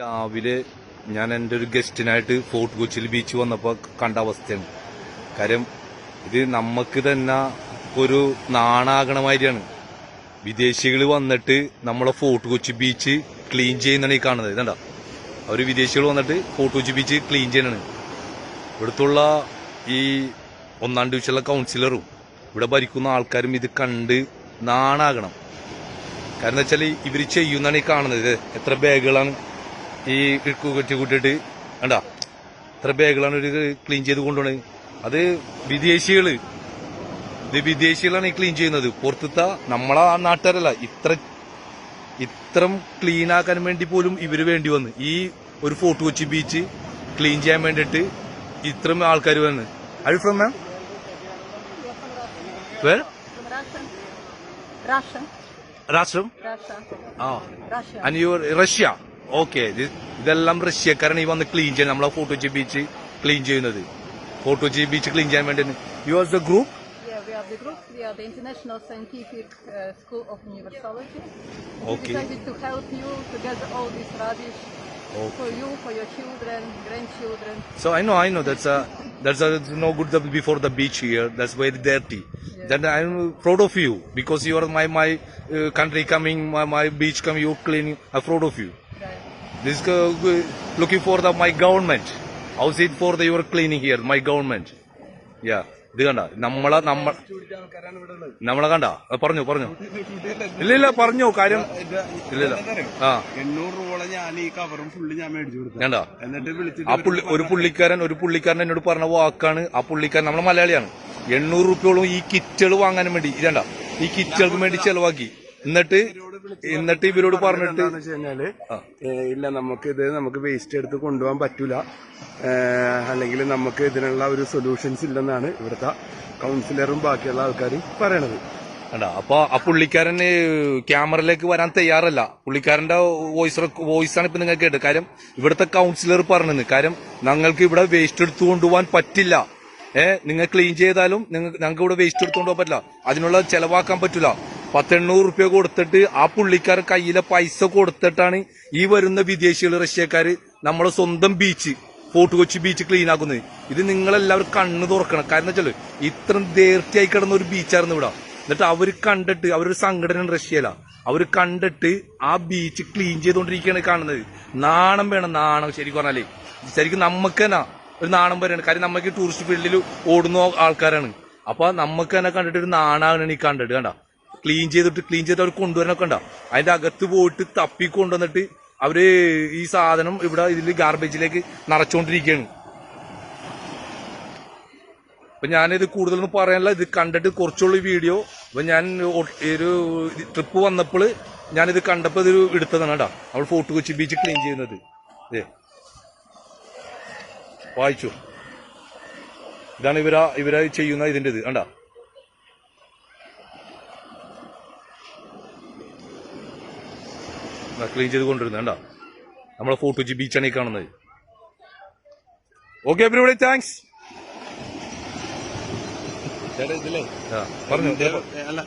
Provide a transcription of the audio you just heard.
രാവിലെ ഞാൻ എന്റെ ഒരു ഗസ്റ്റിനായിട്ട് ഫോർട്ട് കൊച്ചിയിൽ ബീച്ച് വന്നപ്പോൾ കണ്ട അവസ്ഥയാണ്. കാര്യം ഇത് നമുക്ക് തന്നെ ഒരു നാണാകണമാതിരിയാണ് വിദേശികൾ വന്നിട്ട് നമ്മളെ ഫോർട്ട് കൊച്ചി ബീച്ച് ക്ലീൻ ചെയ്യുന്നതാണ് ഈ കാണുന്നത്. ഇതണ്ട. അവർ വിദേശികൾ വന്നിട്ട് ഫോർട്ട് കൊച്ചി ബീച്ച് ക്ലീൻ ചെയ്യണാണ് ഇവിടുത്തുള്ള ഈ ഒന്നാം ഡിവിഷനിലെ കൗൺസിലറും ഇവിടെ ഭരിക്കുന്ന ആൾക്കാരും ഇത് കണ്ട് നാണാകണം. കാരണം വെച്ചാൽ ഇവർ ചെയ്യുന്നതാണ് ഈ കാണുന്നത്. എത്ര ബാഗുകളാണ് ഈ കൊച്ചു കൂട്ടിയിട്ട് കണ്ടാ? എത്ര ബാഗുകളാണ് ഒരു ക്ലീൻ ചെയ്ത് കൊണ്ടുപോണത് അത് വിദേശികൾ. ഇത് വിദേശികളാണ് ഈ ക്ലീൻ ചെയ്യുന്നത്. പുറത്തുത്ത നമ്മളെ ആ നാട്ടുകാരല്ല. ഇത്ര ഇത്രം ക്ലീൻ ആക്കാൻ വേണ്ടി പോലും ഇവർ വേണ്ടി വന്ന്. ഈ ഒരു ഫോർട്ട് കൊച്ചി ബീച്ച് ക്ലീൻ ചെയ്യാൻ വേണ്ടിട്ട് ഇത്രയും ആൾക്കാർ വന്ന്. I from ma'am where. രാഷ്ട്രം ആ. ആൻഡ് യുവർ റഷ്യ ഓക്കെ ഇതെല്ലാം റഷ്യക്കാരാണ് ഈ വന്ന് ക്ലീൻ ചെയ്യുന്നത് നമ്മളെ ഫോർട്ട് കൊച്ചി ബീച്ച് ക്ലീൻ ചെയ്യുന്നത് ഫോർട്ട് കൊച്ചി ബീച്ച് ക്ലീൻ ചെയ്യാൻ വേണ്ടി you are the group Yeah, we are the group. We are the International Scientific uh, School of Universology. Okay. We decided to help you to gather all this rubbish Okay. for you, for your children, grandchildren. So I know, I know that's a that's a it's no good the- before the beach here. That's very dirty. Then I'm proud of you because you are my my uh, country coming, my, my beach coming. You cleaning. I'm proud of you. This is uh, looking for the my government. How's it for the your cleaning here? My government. Yeah. ഇത് കണ്ട. നമ്മളെ നമ്മ നമ്മളെ കണ്ട? പറഞ്ഞു പറഞ്ഞു. ഇല്ല ഇല്ല പറഞ്ഞു. കാര്യം ഇല്ല ഇല്ല. ആ. എണ്ണൂറ് രൂപ ഞാൻ ഈ കവറും ഫുള്ള് ഞാൻ മേടിച്ചു കൊടുത്തു എന്നിട്ട് ആ പുള്ളി ഒരു പുള്ളിക്കാരൻ ഒരു പുള്ളിക്കാരൻ എന്നോട് പറഞ്ഞ വാക്കാണ് ആ പുള്ളിക്കാരൻ നമ്മളെ മലയാളിയാണ്. എണ്ണൂറ് റുപ്യോളം ഈ കിറ്റുകൾ വാങ്ങാൻ വേണ്ടി. ഇതണ്ട ഈ കിറ്റുകൾക്ക് വേണ്ടി ചെലവാക്കി. എന്നിട്ട് എന്നിട്ട് ഇവരോട് പറഞ്ഞിട്ട്? കഴിഞ്ഞാൽ ഇല്ല നമുക്ക് ഇത് നമുക്ക് വേസ്റ്റ് എടുത്ത് കൊണ്ടുപോകാൻ പറ്റൂല. അല്ലെങ്കിൽ നമുക്ക് ഇതിനുള്ള ഒരു സൊല്യൂഷൻസ് ഇല്ലെന്നാണ് ഇവിടുത്തെ കൗൺസിലറും ബാക്കിയുള്ള ആൾക്കാരും പറയണത്. കണ്ട അപ്പൊ ആ പുള്ളിക്കാരൻ ക്യാമറയിലേക്ക് വരാൻ തയ്യാറല്ല. പുള്ളിക്കാരന്റെ വോയിസ് വോയിസ് ആണ് ഇപ്പൊ നിങ്ങൾ കേട്ടത്. കാര്യം ഇവിടുത്തെ കൗൺസിലർ പറഞ്ഞത് കാര്യം ഞങ്ങൾക്ക് ഇവിടെ വേസ്റ്റ് എടുത്തു കൊണ്ടുപോകാൻ പറ്റില്ല. ഏഹ് നിങ്ങൾ ക്ലീൻ ചെയ്താലും ഞങ്ങൾക്ക് ഇവിടെ വേസ്റ്റ് എടുത്തുകൊണ്ടുപോകാൻ പറ്റില്ല. അതിനുള്ള ചെലവാക്കാൻ പറ്റില്ല പത്തെണ്ണൂറ് റുപ്യ കൊടുത്തിട്ട് ആ പുള്ളിക്കാർ കയ്യിലെ പൈസ കൊടുത്തിട്ടാണ് ഈ വരുന്ന വിദേശികൾ റഷ്യക്കാർ നമ്മളെ സ്വന്തം beach Fort Kochi beach clean ആക്കുന്നത്. ഇത് നിങ്ങളെല്ലാവരും കണ്ണ് തുറക്കണം. കാരണം വെച്ചാൽ ഇത്രയും ദേർത്തിയായി കിടന്ന ഒരു ബീച്ചായിരുന്നു ഇവിടെ. എന്നിട്ട് അവർ കണ്ടിട്ട് അവരൊരു സംഘടന റഷ്യയില. അവർ കണ്ടിട്ട് ആ ബീച്ച് ക്ലീൻ ചെയ്തുകൊണ്ടിരിക്കുകയാണ് കാണുന്നത്. നാണം വേണം നാണം. ശരിക്കും പറഞ്ഞാലേ. ശരിക്കും നമുക്ക് തന്നെ ഒരു നാണം വരെയാണ്. കാര്യം നമുക്ക് ടൂറിസ്റ്റ് ഫീൽഡിൽ ഓടുന്ന ആൾക്കാരാണ്. അപ്പൊ നമുക്ക് തന്നെ കണ്ടിട്ട് ഒരു നാണാണ് ഈ കണ്ടിട്ട് കണ്ട? ക്ലീൻ ചെയ്തിട്ട് ക്ലീൻ ചെയ്തിട്ട് അവർ കൊണ്ടുവരാനൊക്കെ ഉണ്ടാവും. അതിന്റെ അകത്ത് പോയിട്ട് തപ്പി കൊണ്ടുവന്നിട്ട് അവർ ഈ സാധനം ഇവിടെ ഇതിൽ ഗാർബേജിലേക്ക് നിറച്ചുകൊണ്ടിരിക്കുകയാണ് അപ്പൊ ഞാനിത് കൂടുതലൊന്നും പറയാനില്ല. ഇത് കണ്ടിട്ട് കുറച്ചുള്ള വീഡിയോ അപ്പൊ ഞാൻ ഒരു ട്രിപ്പ് വന്നപ്പോൾ ഞാനിത് കണ്ടപ്പോ ഇതൊരു എടുത്തതാണ് കേട്ടോ. അവൾ ഫോർട്ട് കൊച്ചി ബീച്ച് ക്ലീൻ ചെയ്യുന്നത്. വായിച്ചു. ഇതാണ് ഇവരാ ഇവരാ ചെയ്യുന്ന ഇതിന്റെ ഇത് കണ്ടാ? ക്ലീൻ ചെയ്ത് കൊണ്ടുവരുന്നത് കണ്ടാ? നമ്മളെ ഫോർട്ട് കൊച്ചി ബീച്ചാണ് ഈ കാണുന്നത്. ഓക്കെ എവരിബഡി താങ്ക്സ് ചേട്ടാ ഇതിലേ പറഞ്ഞു അല്ല.